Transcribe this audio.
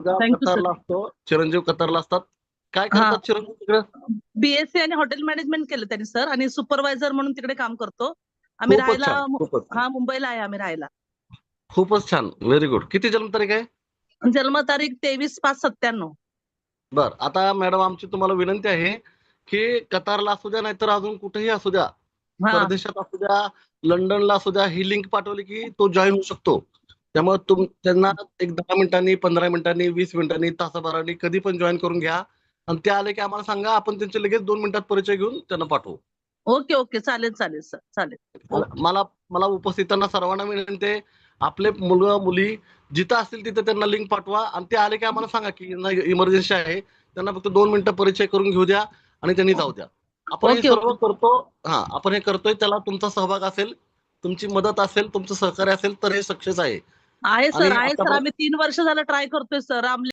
कतारला असतो. चिरंजीव कतारला असतात. काय. करतात चिरंजीव तिकडे? बीएससी आणि हॉटेल मॅनेजमेंट केलं त्यांनी सर. आणि सुपरवायझर म्हणून तिकडे काम करतो. आम्ही खूपच राहायला छान खूपच हा मुंबईला आहे आम्ही राहायला. खूपच छान. व्हेरी गुड किती जन्मतारीख आहे? जन्मतारीख तेवीस पाच सत्त्याण्णव. बर. आता मॅडम आमची तुम्हाला विनंती आहे की कतारला असू द्या नाहीतर अजून कुठेही असू द्या. हा. परदेशात असू द्या लंडनला असू द्या ही लिंक पाठवली की तो जॉईन होऊ शकतो. त्यामुळे तुम त्यांना एक दहा मिनिटांनी पंधरा मिनिटांनी वीस मिनिटांनी तासाभराने कधी पण जॉईन करून घ्या. आणि ते आले की आम्हाला सांगा आपण त्यांचे लगेच दोन मिनिटात परिचय घेऊन त्यांना पाठवू. Okay okay. चालेल चालेल सर. चालेल. मला- मला उपस्थितांना सर्वांना विनंती आहे आपले मुलं मुली जिथं असतील तिथे त्यांना लिंक पाठवा. आणि ते आले की आम्हाला सांगा की इमर्जन्सी आहे. त्यांना फक्त दोन मिनिटं परिचय करून घेऊ द्या आणि त्यांनी जाऊ द्या. आपण हे सर्व. करतो हा आपण हे करतोय. त्याला तुमचा सहभाग असेल तुमची मदत असेल तुमचं सहकार्य असेल तर हे सक्सेस आहे. आहे सर. आहे सर. आम्ही तीन वर्ष झालं ट्राय करतोय सर.